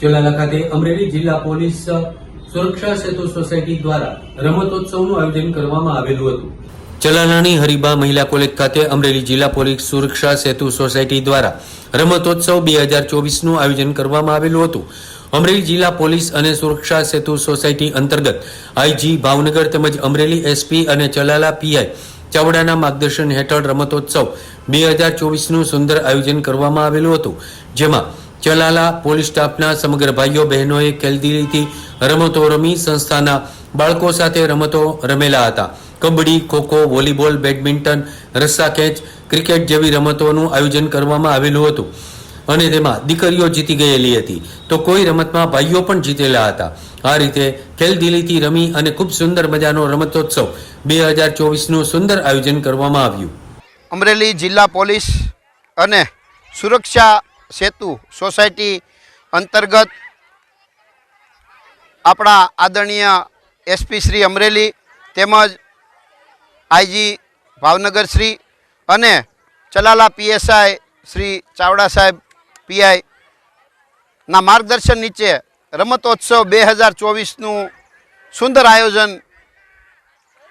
ચલાલા ખાતે અમરેલી જિલ્લા પોલીસ સુરક્ષા સેતુ સોસાયટી દ્વારા રમતોત્સવનું આયોજન કરવામાં આવેલું હતું. ચલાલાની હરિબા મહિલા કોલેજ ખાતે અમરેલી જિલ્લા પોલીસ સુરક્ષા સેતુ સોસાયટી દ્વારા રમતોત્સવ બે હજાર ચોવીસનું આયોજન કરવામાં આવેલું હતું. અમરેલી જિલ્લા પોલીસ અને સુરક્ષા સેતુ સોસાયટી અંતર્ગત આઈજી ભાવનગર તેમજ અમરેલી એસપી અને ચલાલા પીઆઈ ચાવડાના માર્ગદર્શન હેઠળ રમતોત્સવ બે હજાર ચોવીસનું સુંદર આયોજન કરવામાં આવેલું હતું. જેમાં ચલાલા પોલીસ સ્ટાફના સમગ્ર ભાઈઓ, બહેનોએ ખેલદિલીથી રમતો રમી સંસ્થાના બાળકો સાથે રમતો રમેલા હતા. કબડ્ડી, ખોખો, વોલીબોલ, બેડમિન્ટન, રસ્સા કેચ, ક્રિકેટ જેવી રમતોનું આયોજન કરવામાં આવેલું હતું અને તેમાં દીકરીઓ જીતી ગયેલી હતી. તો કોઈ રમતમાં ભાઈઓ પણ જીતેલા હતા. આ રીતે ખેલદિલીથી રમી અને ખૂબ સુંદર મજાનો રમતોત્સવ બે હજાર ચોવીસનું સુંદર આયોજન કરવામાં આવ્યું. અમરેલી જિલ્લા પોલીસ અને સુરક્ષા સેતુ સોસાયટી અંતર્ગત આપણા આદરણીય એસપી શ્રી અમરેલી તેમજ આઈજી ભાવનગર શ્રી અને ચલાલા પીએસઆઈ શ્રી ચાવડા સાહેબ પીઆઈ ના માર્ગદર્શન નીચે રમતોત્સવ બે હજાર ચોવીસનું સુંદર આયોજન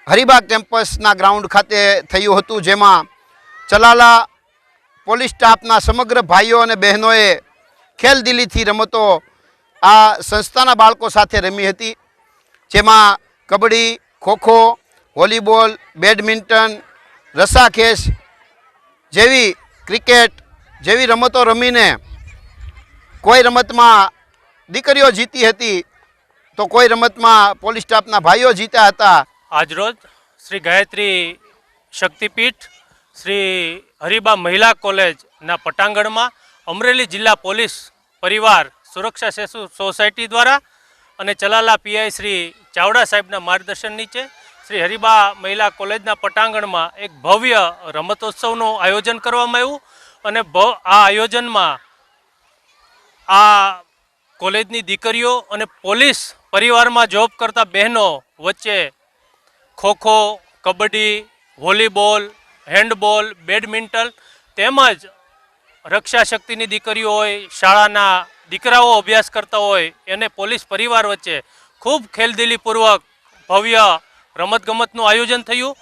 હરિબા કેમ્પસના ગ્રાઉન્ડ ખાતે થયું હતું, જેમાં ચલાલા પોલીસ સ્ટાફના સમગ્ર ભાઈઓ અને બહેનોએ ખેલદિલીથી રમતો આ સંસ્થાના બાળકો સાથે રમી હતી. જેમાં કબડ્ડી, ખોખો, વોલીબોલ, બેડમિન્ટન, રસાખેસ જેવી ક્રિકેટ જેવી રમતો રમીને કોઈ રમતમાં દીકરીઓ જીતી હતી તો કોઈ રમતમાં પોલીસ સ્ટાફના ભાઈઓ જીત્યા હતા. આજરોજ શ્રી ગાયત્રી શક્તિપીઠ શ્રી હરિબા મહિલા કોલેજના પટાંગણમાં અમરેલી જિલ્લા પોલીસ પરિવાર સુરક્ષા સેતુ સોસાયટી દ્વારા અને ચલાલા પીઆઈ શ્રી ચાવડા સાહેબના માર્ગદર્શન નીચે શ્રી હરિબા મહિલા કોલેજના પટાંગણમાં એક ભવ્ય રમતોત્સવનું આયોજન કરવામાં આવ્યું અને આ આયોજનમાં આ કોલેજની દીકરીઓ અને પોલીસ પરિવારમાં જોબ કરતા બહેનો વચ્ચે kho kho kabaddi, volleyball handball, badminton તેમજ રક્ષા શક્તિની દીકરીઓ હોય, શાળાના દીકરાઓ અભ્યાસ કરતા હોય, એને પોલીસ પરિવાર વચ્ચે ખૂબ ખેલદિલીપૂર્વક ભવ્ય રમતગમતનું આયોજન થયું.